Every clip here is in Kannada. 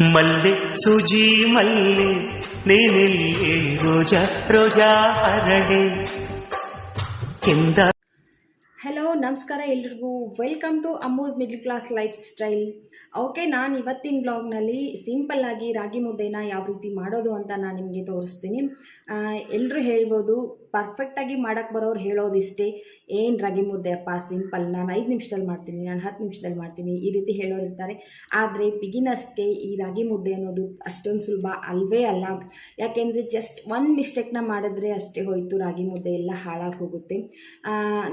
మల్లె సుజీ మల్లె నేనెల్లే రోజా రోజా హరణే కింద ಹಲೋ, ನಮಸ್ಕಾರ ಎಲ್ರಿಗೂ. Welcome to Ammu's middle class lifestyle okay ನಾನು ಇವತ್ತಿನ ಬ್ಲಾಗ್ನಲ್ಲಿ ಸಿಂಪಲ್ಲಾಗಿ ರಾಗಿ ಮುದ್ದೆನ ಯಾವ ರೀತಿ ಮಾಡೋದು ಅಂತ ನಾನು ನಿಮಗೆ ತೋರಿಸ್ತೀನಿ. ಎಲ್ಲರೂ ಹೇಳ್ಬೋದು ಪರ್ಫೆಕ್ಟಾಗಿ ಮಾಡೋಕ್ಕೆ ಬರೋರು ಹೇಳೋದಿಷ್ಟೇ. ಏನು ರಾಗಿ ಮುದ್ದೆ ಅಪ್ಪ ಸಿಂಪಲ್ ನಾನು ಐದು ನಿಮಿಷದಲ್ಲಿ ಮಾಡ್ತೀನಿ, ನಾನು ಹತ್ತು ನಿಮಿಷದಲ್ಲಿ ಮಾಡ್ತೀನಿ, ಈ ರೀತಿ ಹೇಳೋರು ಇರ್ತಾರೆ. ಆದರೆ ಬಿಗಿನರ್ಸ್ಗೆ ಈ ರಾಗಿ ಮುದ್ದೆ ಅನ್ನೋದು ಅಷ್ಟೊಂದು ಸುಲಭ ಅಲ್ವೇ ಅಲ್ಲ. ಯಾಕೆಂದರೆ ಜಸ್ಟ್ ಒಂದು ಮಿಸ್ಟೇಕ್ನ ಮಾಡಿದ್ರೆ ಅಷ್ಟೇ ಹೋಯಿತು, ರಾಗಿ ಮುದ್ದೆ ಎಲ್ಲ ಹಾಳಾಗಿ ಹೋಗುತ್ತೆ.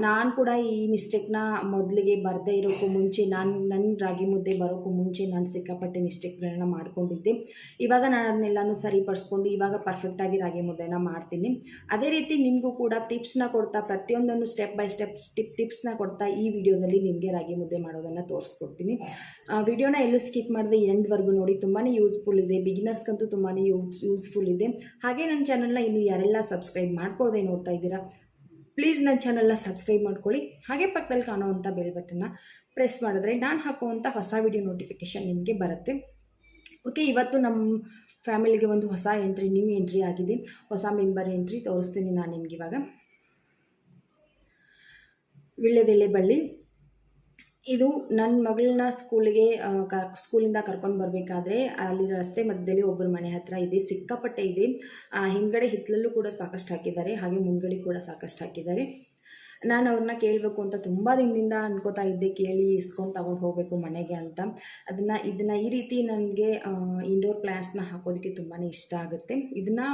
ನಾನು ಕೂಡ ಈ ಮಿಸ್ಟೇಕ್ನ ಮೊದಲಿಗೆ ಬರದೇ ಇರೋಕ್ಕೂ ಮುಂಚೆ ನಾನು ನನ್ನ ರಾಗಿ ಮುದ್ದೆ ಬರೋಕ್ಕೂ ಮುಂಚೆ ನಾನು ಸಿಕ್ಕಾಪಟ್ಟೆ ಮಿಸ್ಟೇಕ್ಗಳನ್ನ ಮಾಡ್ಕೊಂಡಿದ್ದೆ. ಇವಾಗ ನಾನು ಅದನ್ನೆಲ್ಲನೂ ಸರಿಪಡಿಸ್ಕೊಂಡು ಇವಾಗ ಪರ್ಫೆಕ್ಟಾಗಿ ರಾಗಿ ಮುದ್ದೆನ ಮಾಡ್ತೀನಿ. ಅದೇ ರೀತಿ ನಿಮಗೂ ಕೂಡ ಟಿಪ್ಸ್ನ ಕೊಡ್ತಾ, ಪ್ರತಿಯೊಂದನ್ನು ಸ್ಟೆಪ್ ಬೈ ಸ್ಟೆಪ್ ಟಿಪ್, ಟಿಪ್ಸ್ನ ಕೊಡ್ತಾ ಈ ವಿಡಿಯೋದಲ್ಲಿ ನಿಮಗೆ ರಾಗಿ ಮುದ್ದೆ ಮಾಡೋದನ್ನು ತೋರಿಸ್ಕೊಡ್ತೀನಿ. ವಿಡಿಯೋನ ಎಲ್ಲೂ ಸ್ಕಿಪ್ ಮಾಡಿದೆ ಎಂಡ್ವರೆಗೂ ನೋಡಿ ತುಂಬಾ ಯೂಸ್ಫುಲ್ ಇದೆ. ಬಿಗಿನರ್ಸ್ಗಂತೂ ತುಂಬಾ ಯೂಸ್ ಯೂಸ್ಫುಲ್ ಇದೆ. ಹಾಗೆ ನನ್ನ ಚಾನಲ್ನ ಇನ್ನು ಯಾರೆಲ್ಲ ಸಬ್ಸ್ಕ್ರೈಬ್ ಮಾಡ್ಕೊಳ್ಳದೆ ನೋಡ್ತಾ ಇದ್ದೀರಾ ಪ್ಲೀಸ್ ನನ್ನ ಚಾನಲ್ನ ಸಬ್ಸ್ಕ್ರೈಬ್ ಮಾಡ್ಕೊಳ್ಳಿ. ಹಾಗೆ ಪಕ್ಕದಲ್ಲಿ ಕಾಣುವಂಥ ಬೆಲ್ ಬಟನ್ನ ಪ್ರೆಸ್ ಮಾಡಿದ್ರೆ ನಾನು ಹಾಕುವಂಥ ಹೊಸ ವಿಡಿಯೋ ನೋಟಿಫಿಕೇಷನ್ ನಿಮಗೆ ಬರುತ್ತೆ. ಓಕೆ ಇವತ್ತು ನಮ್ಮ ಫ್ಯಾಮಿಲಿಗೆ ಒಂದು ಹೊಸ ಎಂಟ್ರಿ ನ್ಯೂ ಎಂಟ್ರಿ ಆಗಿದೆ. ಹೊಸ ಮೆಂಬರ್ ಎಂಟ್ರಿ ತೋರಿಸ್ತೀನಿ ನಾನು ನಿಮ್ಗೆ ಇವಾಗ. ವಿಳ್ಯದೆಲೆ ಬಳ್ಳಿ. ಇದು ನನ್ನ ಮಗಳನ್ನ ಸ್ಕೂಲಿಗೆ ಕ, ಸ್ಕೂಲಿಂದ ಕರ್ಕೊಂಡು ಬರಬೇಕಾದ್ರೆ ಅಲ್ಲಿ ರಸ್ತೆ ಮಧ್ಯದಲ್ಲಿ ಒಬ್ಬರು ಮನೆ ಹತ್ರ ಇದೆ, ಸಿಕ್ಕಾಪಟ್ಟೆ ಇದೆ. ಹಿಂದ್ಗಡೆ ಹಿತ್ತಲಲ್ಲೂ ಕೂಡ ಸಾಕಷ್ಟು ಹಾಕಿದ್ದಾರೆ, ಹಾಗೆ ಮುಂದ್ಗಡೆ ಕೂಡ ಸಾಕಷ್ಟು ಹಾಕಿದ್ದಾರೆ. ನಾನು ಅವ್ರನ್ನ ಕೇಳಬೇಕು ಅಂತ ತುಂಬ ದಿನದಿಂದ ಅನ್ಕೋತಾ ಇದ್ದೆ, ಕೇಳಿ ಇಸ್ಕೊಂಡು ತಗೊಂಡು ಹೋಗಬೇಕು ಮನೆಗೆ ಅಂತ. ಅದನ್ನು, ಇದನ್ನು ಈ ರೀತಿ ನನಗೆ ಇಂಡೋರ್ ಪ್ಲ್ಯಾಂಟ್ಸ್ನ ಹಾಕೋದಕ್ಕೆ ತುಂಬಾ ಇಷ್ಟ ಆಗುತ್ತೆ. ಇದನ್ನು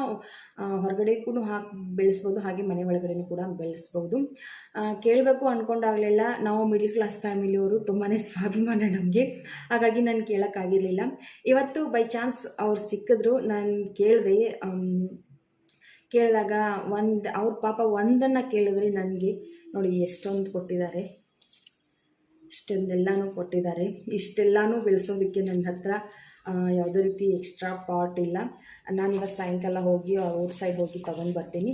ಹೊರಗಡೆ ಕೂಡ ಹಾಕಿ, ಬೆಳೆಸ್ಬೋದು, ಹಾಗೆ ಮನೆ ಒಳಗಡೆ ಕೂಡ ಬೆಳೆಸ್ಬೋದು. ಕೇಳಬೇಕು ಅಂದ್ಕೊಂಡಾಗಲೆಲ್ಲ ನಾವು ಮಿಡ್ಲ್ ಕ್ಲಾಸ್ ಫ್ಯಾಮಿಲಿಯವರು ತುಂಬಾ ಸ್ವಾಭಿಮಾನ ನಮಗೆ. ಹಾಗಾಗಿ ನಾನು ಕೇಳೋಕ್ಕಾಗಿರಲಿಲ್ಲ. ಇವತ್ತು ಬೈ ಚಾನ್ಸ್ ಅವ್ರು ಸಿಕ್ಕಿದ್ರು, ನಾನು ಕೇಳಿದೆ ಕೇಳಿದಾಗ ಒಂದು, ಅವ್ರ ಪಾಪ ಒಂದನ್ನು ಕೇಳಿದ್ರೆ ನನಗೆ, ನೋಡಿ ಎಷ್ಟೊಂದು ಕೊಟ್ಟಿದ್ದಾರೆ. ಇಷ್ಟೊಂದೆಲ್ಲನೂ ಕೊಟ್ಟಿದ್ದಾರೆ. ಇಷ್ಟೆಲ್ಲನೂ ಬೆಳೆಸೋದಕ್ಕೆ ನನ್ನ ಹತ್ರ ಯಾವುದೇ ರೀತಿ ಎಕ್ಸ್ಟ್ರಾ ಪಾಟ್ ಇಲ್ಲ. ನಾನು ಇವತ್ತು ಸಾಯಂಕಾಲ ಹೋಗಿ ಅವ್ರ ಸೈಡ್ ಹೋಗಿ ತೊಗೊಂಡು ಬರ್ತೀನಿ.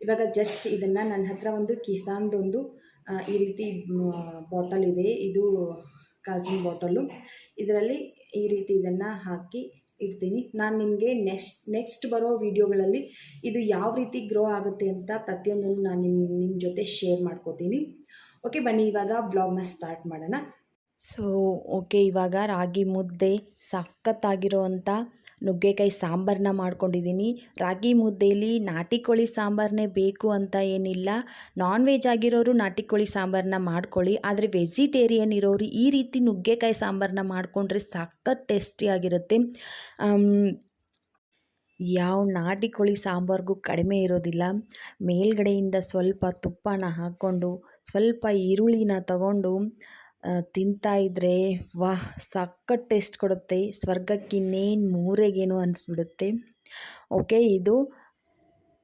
ಇವಾಗ ಜಸ್ಟ್ ಇದನ್ನು ನನ್ನ ಹತ್ರ ಒಂದು ಕಿಸಾನ್ದೊಂದು ಈ ರೀತಿ ಬಾಟಲ್ ಇದೆ. ಇದು ಕಾಜಿನ ಬಾಟಲು ಇದರಲ್ಲಿ ಈ ರೀತಿ ಇದನ್ನು ಹಾಕಿ ಇಡ್ತೀನಿ. ನಾನು ನಿಮಗೆ ನೆಕ್ಸ್ಟ್ ನೆಕ್ಸ್ಟ್ ಬರೋ ವೀಡಿಯೋಗಳಲ್ಲಿ ಇದು ಯಾವ ರೀತಿ ಗ್ರೋ ಆಗುತ್ತೆ ಅಂತ ಪ್ರತಿಯೊಂದನ್ನು ನಾನು ನಿಮ್ಮ ನಿಮ್ಮ ಜೊತೆ ಶೇರ್ ಮಾಡ್ಕೋತೀನಿ. ಓಕೆ ಬನ್ನಿ, ಇವಾಗ ಬ್ಲಾಗ್ನ ಸ್ಟಾರ್ಟ್ ಮಾಡೋಣ. ಸೊ ಓಕೆ ಇವಾಗ ರಾಗಿ ಮುದ್ದೆ ಸಖತ್ತಾಗಿರೋವಂಥ ನುಗ್ಗೆಕಾಯಿ ಸಾಂಬಾರನ್ನ ಮಾಡ್ಕೊಂಡಿದ್ದೀನಿ. ರಾಗಿ ಮುದ್ದೆಯಲ್ಲಿ ನಾಟಿ ಕೋಳಿ ಸಾಂಬಾರನ್ನೇ ಬೇಕು ಅಂತ ಏನಿಲ್ಲ. ನಾನ್ ವೆಜ್ ಆಗಿರೋರು ನಾಟಿ ಕೋಳಿ ಸಾಂಬಾರನ್ನ ಮಾಡ್ಕೊಳ್ಳಿ. ಆದರೆ ವೆಜಿಟೇರಿಯನ್ ಇರೋರು ಈ ರೀತಿ ನುಗ್ಗೆಕಾಯಿ ಸಾಂಬಾರನ್ನ ಮಾಡಿಕೊಂಡ್ರೆ ಸಖತ್ ಟೇಸ್ಟಿಯಾಗಿರುತ್ತೆ ಯಾವ ನಾಟಿ ಕೋಳಿ ಸಾಂಬಾರಿಗೂ ಕಡಿಮೆ ಇರೋದಿಲ್ಲ. ಮೇಲ್ಗಡೆಯಿಂದ ಸ್ವಲ್ಪ ತುಪ್ಪನ ಹಾಕ್ಕೊಂಡು, ಸ್ವಲ್ಪ ಈರುಳ್ಳಿನ ತಗೊಂಡು ತಿಂತಾ ಇದ್ದರೆ ವಾಹ್ ಸಖತ್ ಟೇಸ್ಟ್ ಕೊಡುತ್ತೆ. ಸ್ವರ್ಗಕ್ಕಿನ್ನೇನು ಮೂರೆಗೇನೋ ಅನಿಸ್ಬಿಡುತ್ತೆ. ಓಕೆ ಇದು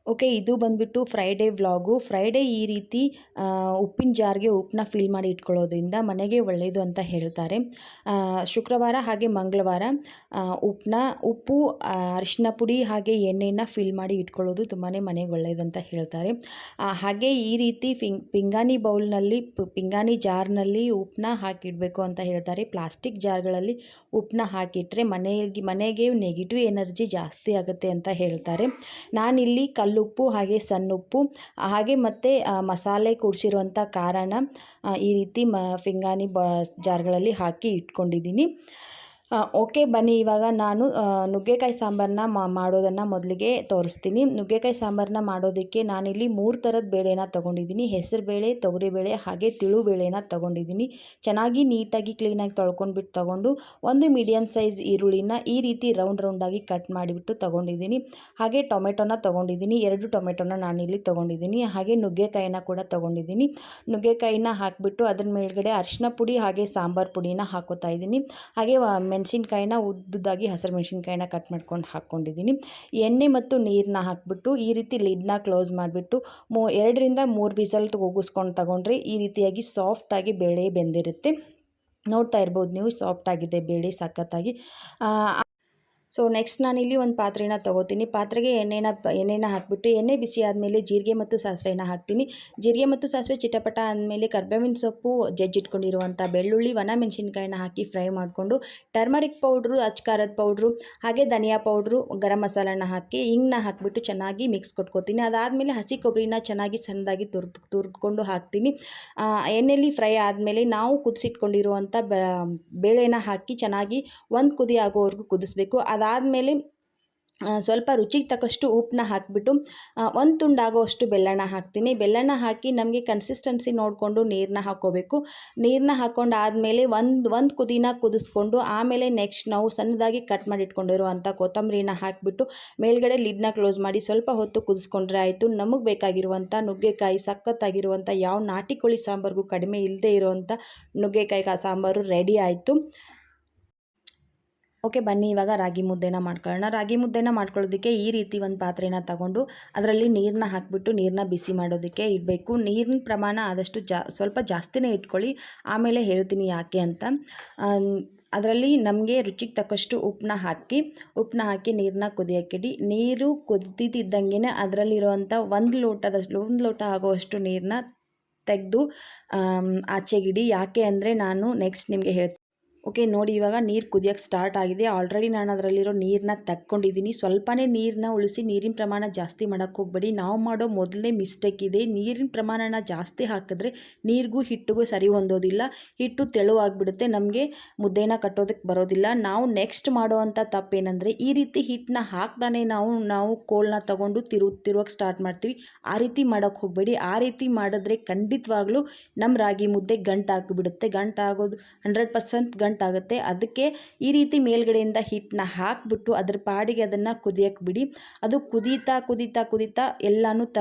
ಓಕೆ, ಇದು ಬಂದುಬಿಟ್ಟು ಫ್ರೈಡೇ ವ್ಲಾಗು ಫ್ರೈಡೇ ಈ ರೀತಿ ಉಪ್ಪಿನ ಜಾರ್ಗೆ ಉಪ್ಪನ್ನ ಫಿಲ್ ಮಾಡಿ ಇಟ್ಕೊಳ್ಳೋದ್ರಿಂದ ಮನೆಗೆ ಒಳ್ಳೆಯದು ಅಂತ ಹೇಳ್ತಾರೆ. ಶುಕ್ರವಾರ ಹಾಗೆ ಮಂಗಳವಾರ ಉಪ್ಪನ್ನ ಉಪ್ಪು ಅರಿಶಿನ ಪುಡಿ ಹಾಗೆ ಎಣ್ಣೆನ ಫಿಲ್ ಮಾಡಿ ಇಟ್ಕೊಳ್ಳೋದು ತುಂಬಾ ಮನೆಗೆ ಒಳ್ಳೆಯದು ಅಂತ ಹೇಳ್ತಾರೆ. ಹಾಗೆ ಈ ರೀತಿ ಫಿಂಗ್ ಪಿಂಗಾಣಿ ಬೌಲ್ನಲ್ಲಿ ಪಿಂಗಾಣಿ ಜಾರ್ನಲ್ಲಿ ಉಪ್ಪನ್ನ ಹಾಕಿಡಬೇಕು ಅಂತ ಹೇಳ್ತಾರೆ. ಪ್ಲಾಸ್ಟಿಕ್ ಜಾರ್ಗಳಲ್ಲಿ ಉಪ್ಪನ್ನ ಹಾಕಿಟ್ರೆ ಮನೆಗೆ ಮನೆಗೆ ನೆಗೆಟಿವ್ ಎನರ್ಜಿ ಜಾಸ್ತಿ ಆಗುತ್ತೆ ಅಂತ ಹೇಳ್ತಾರೆ. ನಾನಿಲ್ಲಿ ಕಲ್ಲುಪ್ಪು ಹಾಗೆ ಸಣ್ಣುಪ್ಪು ಹಾಗೆ ಮತ್ತು ಮಸಾಲೆ ಕೂಡಿಸಿರುವಂಥ ಖಾರನ ಈ ರೀತಿ ಮ ಫಿಂಗಾನಿ ಬ, ಜಾರ್ಗಳಲ್ಲಿ ಹಾಕಿ ಇಟ್ಕೊಂಡಿದ್ದೀನಿ. ಓಕೆ ಬನ್ನಿ, ಇವಾಗ ನಾನು ನುಗ್ಗೆಕಾಯಿ ಸಾಂಬಾರನ್ನ ಮಾಡೋದನ್ನು ಮೊದಲಿಗೆ ತೋರಿಸ್ತೀನಿ. ನುಗ್ಗೆಕಾಯಿ ಸಾಂಬಾರನ್ನ ಮಾಡೋದಕ್ಕೆ ನಾನಿಲ್ಲಿ ಮೂರು ಥರದ ಬೇಳೆನ ತೊಗೊಂಡಿದ್ದೀನಿ. ಹೆಸರುಬೇಳೆ ತೊಗರಿಬೇಳೆ ಹಾಗೆ ತಿಳು ಬೇಳೆನ ತೊಗೊಂಡಿದ್ದೀನಿ. ಚೆನ್ನಾಗಿ ನೀಟಾಗಿ ಕ್ಲೀನಾಗಿ ತೊಳ್ಕೊಂಡ್ಬಿಟ್ಟು ತೊಗೊಂಡು ಒಂದು ಮೀಡಿಯಮ್ ಸೈಜ್ ಈರುಳ್ಳಿನ ಈ ರೀತಿ ರೌಂಡ್ ರೌಂಡಾಗಿ ಕಟ್ ಮಾಡಿಬಿಟ್ಟು ತೊಗೊಂಡಿದ್ದೀನಿ. ಹಾಗೆ ಟೊಮೆಟೊನ ತೊಗೊಂಡಿದ್ದೀನಿ. ಎರಡು ಟೊಮೆಟೊನ ನಾನಿಲ್ಲಿ ತೊಗೊಂಡಿದ್ದೀನಿ. ಹಾಗೆ ನುಗ್ಗೆಕಾಯಿನ ಕೂಡ ತೊಗೊಂಡಿದ್ದೀನಿ. ನುಗ್ಗೆಕಾಯಿನ ಹಾಕಿಬಿಟ್ಟು ಅದ್ರ ಮೇಲ್ಗಡೆ ಅರಿಶಿನ ಪುಡಿ ಹಾಗೆ ಸಾಂಬಾರು ಪುಡಿನ ಹಾಕೋತಾ ಇದ್ದೀನಿ. ಹಾಗೆ ಮೆಣಸಿನ್ಕಾಯಿನ ಉದ್ದುದಾಗಿ ಹಸಿರು ಮೆಣಸಿನ್ಕಾಯಿನ ಕಟ್ ಮಾಡ್ಕೊಂಡು ಹಾಕ್ಕೊಂಡಿದ್ದೀನಿ. ಎಣ್ಣೆ ಮತ್ತು ನೀರನ್ನ ಹಾಕಿಬಿಟ್ಟು ಈ ರೀತಿ ಲಿಡ್ನ ಕ್ಲೋಸ್ ಮಾಡಿಬಿಟ್ಟು ಮೂ ಎರಡರಿಂದ ಮೂರು ವಿಸಲ್ ಹೋಗಿಸ್ಕೊಂಡು ತಗೊಂಡ್ರೆ ಈ ರೀತಿಯಾಗಿ ಸಾಫ್ಟಾಗಿ ಬೇಳೆ ಬೆಂದಿರುತ್ತೆ. ನೋಡ್ತಾ ಇರ್ಬೋದು ನೀವು, ಸಾಫ್ಟಾಗಿದೆ, ಬೇಳೆ ಸಖತ್ತಾಗಿ ಸೊ ನೆಕ್ಸ್ಟ್ ನಾನಿಲ್ಲಿ ಒಂದು ಪಾತ್ರೆನ ತೊಗೋತೀನಿ. ಪಾತ್ರೆಗೆ ಎಣ್ಣೆನ ಎಣ್ಣೆನ ಹಾಕಿಬಿಟ್ಟು, ಎಣ್ಣೆ ಬಿಸಿ ಆದಮೇಲೆ ಜೀರಿಗೆ ಮತ್ತು ಸಾಸಿವೆನ ಹಾಕ್ತೀನಿ. ಜೀರಿಗೆ ಮತ್ತು ಸಾಸಿವೆ ಚಿಟಪಟ ಆದಮೇಲೆ ಕರ್ಬೇವಿನ ಸೊಪ್ಪು ಜಜ್ಜಿಟ್ಕೊಂಡಿರುವಂಥ ಬೆಳ್ಳುಳ್ಳಿ, ಒಣ ಮೆಣಸಿನ್ಕಾಯಿನ ಹಾಕಿ ಫ್ರೈ ಮಾಡಿಕೊಂಡು, ಟರ್ಮರಿಕ್ ಪೌಡ್ರು ಅಚ್ಕಾರದ ಪೌಡ್ರು, ಹಾಗೆ ಧನಿಯಾ ಪೌಡ್ರು, ಗರಂ ಮಸಾಲನ ಹಾಕಿ ಹಿಂಗನ್ನ ಹಾಕಿಬಿಟ್ಟು ಚೆನ್ನಾಗಿ ಮಿಕ್ಸ್ ಕೊಟ್ಕೋತೀನಿ. ಅದಾದಮೇಲೆ ಹಸಿ ಕೊಬ್ಬರಿನ ಚೆನ್ನಾಗಿ ಸಣ್ಣದಾಗಿ ತುರ್ದು, ತುರ್ದುಕೊಂಡು ಹಾಕ್ತೀನಿ. ಎಣ್ಣೆಯಲ್ಲಿ ಫ್ರೈ ಆದಮೇಲೆ ನಾವು ಕುದಿಸಿಟ್ಕೊಂಡಿರುವಂಥ ಬೇಳೆನ ಹಾಕಿ ಚೆನ್ನಾಗಿ ಒಂದು ಕುದಿ ಆಗೋವರೆಗೂ ಕುದಿಸ್ಬೇಕು. ಅದಾದಮೇಲೆ ಸ್ವಲ್ಪ ರುಚಿಗೆ ತಕ್ಕಷ್ಟು ಉಪ್ಪನ್ನ ಹಾಕಿಬಿಟ್ಟು ಒಂದು ತುಂಡಾಗೋವಷ್ಟು ಬೆಲ್ಲನ ಹಾಕ್ತೀನಿ. ಬೆಲ್ಲನ ಹಾಕಿ ನಮಗೆ ಕನ್ಸಿಸ್ಟೆನ್ಸಿ ನೋಡಿಕೊಂಡು ನೀರನ್ನ ಹಾಕ್ಕೋಬೇಕು. ನೀರನ್ನ ಹಾಕ್ಕೊಂಡು ಆದಮೇಲೆ ಒಂದು ಒಂದು ಕುದಿನ ಕುದಿಸ್ಕೊಂಡು, ಆಮೇಲೆ ನೆಕ್ಸ್ಟ್ ನಾವು ಸಣ್ಣದಾಗಿ ಕಟ್ ಮಾಡಿ ಇಟ್ಕೊಂಡಿರುವಂಥ ಕೊತ್ತಂಬರಿನ ಹಾಕಿಬಿಟ್ಟು, ಮೇಲ್ಗಡೆ ಲಿಡ್ನ ಕ್ಲೋಸ್ ಮಾಡಿ ಸ್ವಲ್ಪ ಹೊತ್ತು ಕುದಿಸ್ಕೊಂಡ್ರೆ ಆಯಿತು. ನಮಗೆ ಬೇಕಾಗಿರುವಂಥ ನುಗ್ಗೆಕಾಯಿ ಸಖತ್ತಾಗಿರುವಂಥ ಯಾವ ನಾಟಿ ಕೋಳಿ ಸಾಂಬಾರಿಗೂ ಕಡಿಮೆ ಇಲ್ಲದೆ ಇರುವಂಥ ನುಗ್ಗೆಕಾಯಿ ಸಾಂಬಾರು ರೆಡಿ ಆಯಿತು. ಓಕೆ, ಬನ್ನಿ, ಇವಾಗ ರಾಗಿ ಮುದ್ದೆನ ಮಾಡ್ಕೊಳ್ಳೋಣ. ರಾಗಿ ಮುದ್ದೆನ ಮಾಡ್ಕೊಳ್ಳೋದಕ್ಕೆ ಈ ರೀತಿ ಒಂದು ಪಾತ್ರೆನ ತಗೊಂಡು ಅದರಲ್ಲಿ ನೀರನ್ನ ಹಾಕಿಬಿಟ್ಟು ನೀರನ್ನ ಬಿಸಿ ಮಾಡೋದಕ್ಕೆ ಇಡಬೇಕು. ನೀರಿನ ಪ್ರಮಾಣ ಆದಷ್ಟು ಜಾ, ಸ್ವಲ್ಪ ಜಾಸ್ತಿನೇ ಇಟ್ಕೊಳ್ಳಿ. ಆಮೇಲೆ ಹೇಳ್ತೀನಿ ಯಾಕೆ ಅಂತ. ಅದರಲ್ಲಿ ನಮಗೆ ರುಚಿಗೆ ತಕ್ಕಷ್ಟು ಉಪ್ಪನ್ನ ಹಾಕಿ ಉಪ್ಪನ್ನ ಹಾಕಿ ನೀರನ್ನ ಕುದಿಯೋಕ್ಕಿಡಿ. ನೀರು ಕುದಿತಿದ್ದಂಗೆ ಅದರಲ್ಲಿರುವಂಥ ಒಂದು ಲೋಟದಷ್ಟು ಒಂದು ಲೋಟ ಆಗುವಷ್ಟು ನೀರನ್ನ ತೆಗೆದು ಆಚೆಗಿಡಿ. ಯಾಕೆ ಅಂದರೆ ನಾನು ನೆಕ್ಸ್ಟ್ ನಿಮಗೆ ಹೇಳ್ತೀನಿ. ಓಕೆ ನೋಡಿ ಇವಾಗ ನೀರು ಕುದಿಯೋಕ್ಕೆ ಸ್ಟಾರ್ಟ್ ಆಗಿದೆ. ಆಲ್ರೆಡಿ ನಾನು ಅದರಲ್ಲಿರೋ ನೀರನ್ನ ತಕ್ಕೊಂಡಿದ್ದೀನಿ ಸ್ವಲ್ಪನೇ ನೀರನ್ನ ಉಳಿಸಿ ನೀರಿನ ಪ್ರಮಾಣ ಜಾಸ್ತಿ ಮಾಡೋಕ್ಕೆ ಹೋಗಬೇಡಿ. ನಾವು ಮಾಡೋ ಮೊದಲನೇ ಮಿಸ್ಟೇಕ್ ಇದೆ. ನೀರಿನ ಪ್ರಮಾಣನ ಜಾಸ್ತಿ ಹಾಕಿದ್ರೆ ನೀರಿಗೂ ಹಿಟ್ಟಿಗೂ ಸರಿ ಹೊಂದೋದಿಲ್ಲ. ಹಿಟ್ಟು ತೆಳುವಾಗಿಬಿಡುತ್ತೆ. ನಮಗೆ ಮುದ್ದೆನ ಕಟ್ಟೋದಕ್ಕೆ ಬರೋದಿಲ್ಲ. ನಾವು ನೆಕ್ಸ್ಟ್ ಮಾಡೋವಂಥ ತಪ್ಪೇನೆಂದರೆ ಈ ರೀತಿ ಹಿಟ್ಟನ್ನ ಹಾಕ್ದಾನೆ ನಾವು ನಾವು ಕೋಲನ್ನ ತಗೊಂಡು ತಿರು ತಿರುವಕ್ಕೆ ಸ್ಟಾರ್ಟ್ ಮಾಡ್ತೀವಿ. ಆ ರೀತಿ ಮಾಡೋಕ್ಕೆ ಹೋಗಬೇಡಿ. ಆ ರೀತಿ ಮಾಡಿದ್ರೆ ಖಂಡಿತವಾಗ್ಲೂ ನಮ್ಮ ರಾಗಿ ಮುದ್ದೆ ಗಂಟಾಗಿಬಿಡುತ್ತೆ. ಗಂಟಾಗೋದು ಹಂಡ್ರೆಡ್ ಪರ್ಸೆಂಟ್ ಗಂಟಾಗುತ್ತೆ ಅದಕ್ಕೆ ಈ ರೀತಿ ಮೇಲ್ಗಡೆಯಿಂದ ಹಿಟ್ಟನ್ನ ಹಾಕಿಬಿಟ್ಟು ಅದ್ರ ಪಾಡಿಗೆ ಅದನ್ನು ಕುದಿಯೋಕ್ಕೆ ಬಿಡಿ. ಅದು ಕುದೀತಾ ಕುದೀತಾ ಕುದೀತಾ ಎಲ್ಲನೂ ತ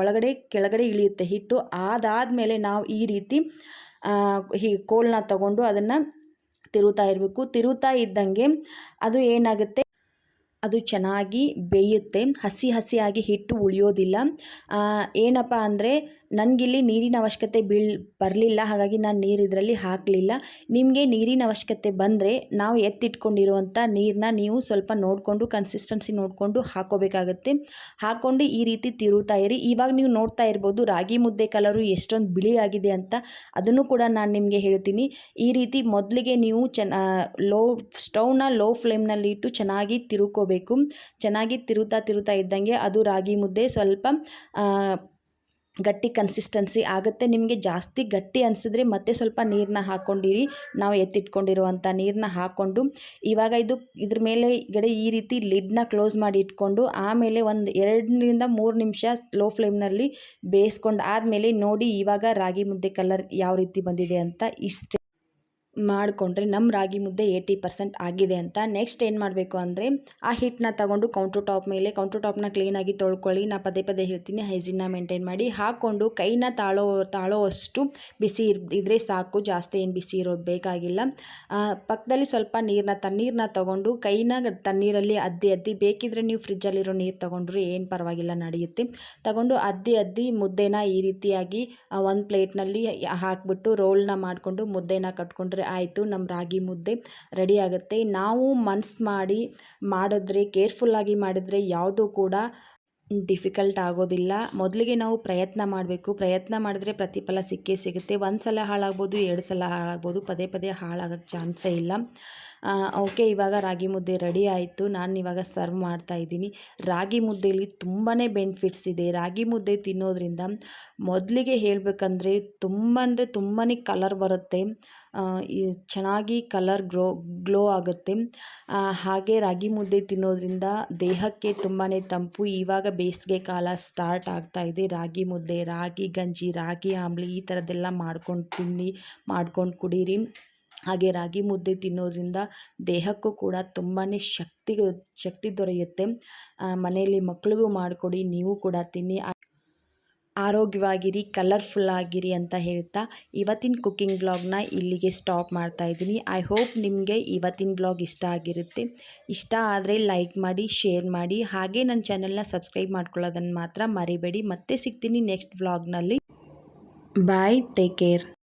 ಒಳಗಡೆ ಕೆಳಗಡೆ ಇಳಿಯುತ್ತೆ ಹಿಟ್ಟು. ಅದಾದಮೇಲೆ ನಾವು ಈ ರೀತಿ ಹೀ ಕೋಲನ್ನ ತಗೊಂಡು ಅದನ್ನು ತಿರುತ್ತಾ ಇರಬೇಕು. ತಿರುತ್ತಾ ಇದ್ದಂಗೆ ಅದು ಏನಾಗುತ್ತೆ? ಅದು ಚೆನ್ನಾಗಿ ಬೇಯುತ್ತೆ. ಹಸಿ ಹಸಿಯಾಗಿ ಹಿಟ್ಟು ಉಳಿಯೋದಿಲ್ಲ. ಏನಪ್ಪ ಅಂದರೆ ನನಗಿಲ್ಲಿ ನೀರಿನ ಅವಶ್ಯಕತೆ ಬೀಳ್, ಬರಲಿಲ್ಲ, ಹಾಗಾಗಿ ನಾನು ನೀರು ಇದರಲ್ಲಿ ಹಾಕಲಿಲ್ಲ. ನಿಮಗೆ ನೀರಿನ ಅವಶ್ಯಕತೆ ಬಂದರೆ ನಾವು ಎತ್ತಿಟ್ಕೊಂಡಿರುವಂಥ ನೀರನ್ನ ನೀವು ಸ್ವಲ್ಪ ನೋಡಿಕೊಂಡು ಕನ್ಸಿಸ್ಟೆನ್ಸಿ ನೋಡಿಕೊಂಡು ಹಾಕೋಬೇಕಾಗತ್ತೆ. ಹಾಕ್ಕೊಂಡು ಈ ರೀತಿ ತಿರುತ್ತಾ ಇರಿ. ಇವಾಗ ನೀವು ನೋಡ್ತಾ ಇರ್ಬೋದು ರಾಗಿ ಮುದ್ದೆ ಕಲರು ಎಷ್ಟೊಂದು ಬಿಳಿ ಆಗಿದೆ ಅಂತ. ಅದನ್ನು ಕೂಡ ನಾನು ನಿಮಗೆ ಹೇಳ್ತೀನಿ. ಈ ರೀತಿ ಮೊದಲಿಗೆ ನೀವು ಚೆನ್ನ ಲೋ, ಸ್ಟೌವ್ನ ಲೋ ಫ್ಲೇಮ್ನಲ್ಲಿ ಇಟ್ಟು ಚೆನ್ನಾಗಿ ತಿರುಕೋಬೇಕು. ಚೆನ್ನಾಗಿ ತಿರುತ್ತಾ ತಿರುತ್ತಾ ಇದ್ದಂಗೆ ಅದು ರಾಗಿ ಮುದ್ದೆ ಸ್ವಲ್ಪ ಗಟ್ಟಿ ಕನ್ಸಿಸ್ಟೆನ್ಸಿ ಆಗುತ್ತೆ. ನಿಮಗೆ ಜಾಸ್ತಿ ಗಟ್ಟಿ ಅನಿಸಿದ್ರೆ ಮತ್ತೆ ಸ್ವಲ್ಪ ನೀರನ್ನ ಹಾಕ್ಕೊಂಡಿರಿ ನಾವು ಎತ್ತಿಟ್ಕೊಂಡಿರುವಂಥ ನೀರನ್ನ ಹಾಕ್ಕೊಂಡು ಇವಾಗ ಇದು ಇದ್ರ ಮೇಲೆ ಗಡೆ ಈ ರೀತಿ ಲಿಡ್ನ ಕ್ಲೋಸ್ ಮಾಡಿ ಇಟ್ಕೊಂಡು ಆಮೇಲೆ ಒಂದು ಎರಡರಿಂದ ಮೂರು ನಿಮಿಷ ಲೋ ಫ್ಲೇಮ್ನಲ್ಲಿ ಬೇಯಿಸ್ಕೊಂಡು ಆದಮೇಲೆ ನೋಡಿ ಇವಾಗ ರಾಗಿ ಮುದ್ದೆ ಕಲರ್ ಯಾವ ರೀತಿ ಬಂದಿದೆ ಅಂತ ಇಷ್ಟೇ. ಮಾಡಿಕೊಂಡ್ರೆ ನಮ್ಮ ರಾಗಿ ಮುದ್ದೆ ಏಯ್ಟಿ ಪರ್ಸೆಂಟ್ ಆಗಿದೆ ಅಂತ. ನೆಕ್ಸ್ಟ್ ಏನು ಮಾಡಬೇಕು ಅಂದರೆ ಆ ಹಿಟ್ಟನ್ನ ತಗೊಂಡು ಕೌಂಟ್ರ್ ಟಾಪ್ ಮೇಲೆ ಕೌಂಟ್ರ್ ಟಾಪ್ನ ಕ್ಲೀನಾಗಿ ತೊಳ್ಕೊಳ್ಳಿ. ನಾ ಪದೇ ಪದೇ ಹೇಳ್ತೀನಿ ಹೈಜಿನ್ನ ಮೇಂಟೈನ್ ಮಾಡಿ. ಹಾಕ್ಕೊಂಡು ಕೈನ ತಾಳೋ ತಾಳೋ ಅಷ್ಟು ಬಿಸಿ ಇದ್ರೆ ಸಾಕು. ಜಾಸ್ತಿ ಏನು ಬಿಸಿ ಇರೋದು ಬೇಕಾಗಿಲ್ಲ. ಪಕ್ಕದಲ್ಲಿ ಸ್ವಲ್ಪ ನೀರನ್ನ ತಣ್ಣೀರನ್ನ ತೊಗೊಂಡು ಕೈನ ತಣ್ಣೀರಲ್ಲಿ ಅದ್ದಿ ಅದ್ದಿ. ಬೇಕಿದ್ರೆ ನೀವು ಫ್ರಿಜ್ಜಲ್ಲಿರೋ ನೀರು ತೊಗೊಂಡ್ರು ಏನು ಪರವಾಗಿಲ್ಲ, ನಡೆಯುತ್ತೆ. ತಗೊಂಡು ಅದ್ದಿ ಅದ್ದಿ ಮುದ್ದೆನ ಈ ರೀತಿಯಾಗಿ ಒಂದು ಪ್ಲೇಟ್ನಲ್ಲಿ ಹಾಕಿಬಿಟ್ಟು ರೋಲ್ನ ಮಾಡಿಕೊಂಡು ಮುದ್ದೆನ ಕಟ್ಕೊಂಡ್ರೆ ಆಯಿತು ನಮ್ಮ ರಾಗಿ ಮುದ್ದೆ ರೆಡಿ ಆಗುತ್ತೆ ನಾವು ಮನ್ಸು ಮಾಡಿ ಮಾಡಿದ್ರೆ ಕೇರ್ಫುಲ್ಲಾಗಿ ಮಾಡಿದರೆ ಯಾವುದೂ ಕೂಡ ಡಿಫಿಕಲ್ಟ್ ಆಗೋದಿಲ್ಲ. ಮೊದಲಿಗೆ ನಾವು ಪ್ರಯತ್ನ ಮಾಡಬೇಕು. ಪ್ರಯತ್ನ ಮಾಡಿದ್ರೆ ಪ್ರತಿಫಲ ಸಿಕ್ಕೇ ಸಿಗುತ್ತೆ. ಒಂದು ಸಲ ಹಾಳಾಗ್ಬೋದು, ಎರಡು ಸಲ ಹಾಳಾಗ್ಬೋದು, ಪದೇ ಪದೇ ಹಾಳಾಗೋಕ್ಕೆ ಚಾನ್ಸೇ ಇಲ್ಲ. ಓಕೆ, ಇವಾಗ ರಾಗಿ ಮುದ್ದೆ ರೆಡಿ ಆಯಿತು. ನಾನು ಇವಾಗ ಸರ್ವ್ ಮಾಡ್ತಾ ಇದ್ದೀನಿ. ರಾಗಿ ಮುದ್ದೆಯಲ್ಲಿ ತುಂಬಾ ಬೆನಿಫಿಟ್ಸ್ ಇದೆ. ರಾಗಿ ಮುದ್ದೆ ತಿನ್ನೋದ್ರಿಂದ ಮೊದಲಿಗೆ ಹೇಳಬೇಕಂದ್ರೆ ತುಂಬ ಅಂದರೆ ತುಂಬಾ ಕಲರ್ ಬರುತ್ತೆ. ಚೆನ್ನಾಗಿ ಕಲರ್ ಗ್ರೋ, ಗ್ಲೋ ಆಗುತ್ತೆ. ಹಾಗೆ ರಾಗಿ ಮುದ್ದೆ ತಿನ್ನೋದ್ರಿಂದ ದೇಹಕ್ಕೆ ತುಂಬಾ ತಂಪು. ಇವಾಗ ಬೇಸಿಗೆ ಕಾಲ ಸ್ಟಾರ್ಟ್ ಆಗ್ತಾ ಇದೆ. ರಾಗಿ ಮುದ್ದೆ, ರಾಗಿ ಗಂಜಿ, ರಾಗಿ ಆಂಬ್ಲಿ ಈ ಥರದ್ದೆಲ್ಲ ಮಾಡ್ಕೊಂಡು ತಿನ್ನಿ, ಮಾಡ್ಕೊಂಡು ಕುಡೀರಿ. ಹಾಗೆ ರಾಗಿ ಮುದ್ದೆ ತಿನ್ನೋದ್ರಿಂದ ದೇಹಕ್ಕೂ ಕೂಡ ತುಂಬಾ ಶಕ್ತಿ ಶಕ್ತಿ ದೊರೆಯುತ್ತೆ. ಮನೆಯಲ್ಲಿ ಮಕ್ಕಳಿಗೂ ಮಾಡಿಕೊಡಿ, ನೀವು ಕೂಡ ತಿನ್ನಿ. ಆರೋಗ್ಯವಾಗಿರಿ ಕಲರ್ಫುಲ್ ಆಗಿರಿ ಅಂತ ಹೇಳ್ತಾ ಇವತ್ತಿನ ಕುಕ್ಕಿಂಗ್ ಬ್ಲಾಗ್ನ ಇಲ್ಲಿಗೆ ಸ್ಟಾಪ್ ಮಾಡ್ತಾ ಇದ್ದೀನಿ. ಐ ಹೋಪ್ ನಿಮಗೆ ಇವತ್ತಿನ ಬ್ಲಾಗ್ ಇಷ್ಟ ಆಗಿರುತ್ತೆ. ಇಷ್ಟ ಆದರೆ ಲೈಕ್ ಮಾಡಿ ಶೇರ್ ಮಾಡಿ. ಹಾಗೆ ನನ್ನ ಚಾನೆಲ್ನ ಸಬ್ಸ್ಕ್ರೈಬ್ ಮಾಡ್ಕೊಳ್ಳೋದನ್ನು ಮಾತ್ರ ಮರಿಬೇಡಿ. ಮತ್ತೆ ಸಿಗ್ತೀನಿ ನೆಕ್ಸ್ಟ್ ಬ್ಲಾಗ್ನಲ್ಲಿ ಬಾಯ್ ಟೇಕ್ ಕೇರ್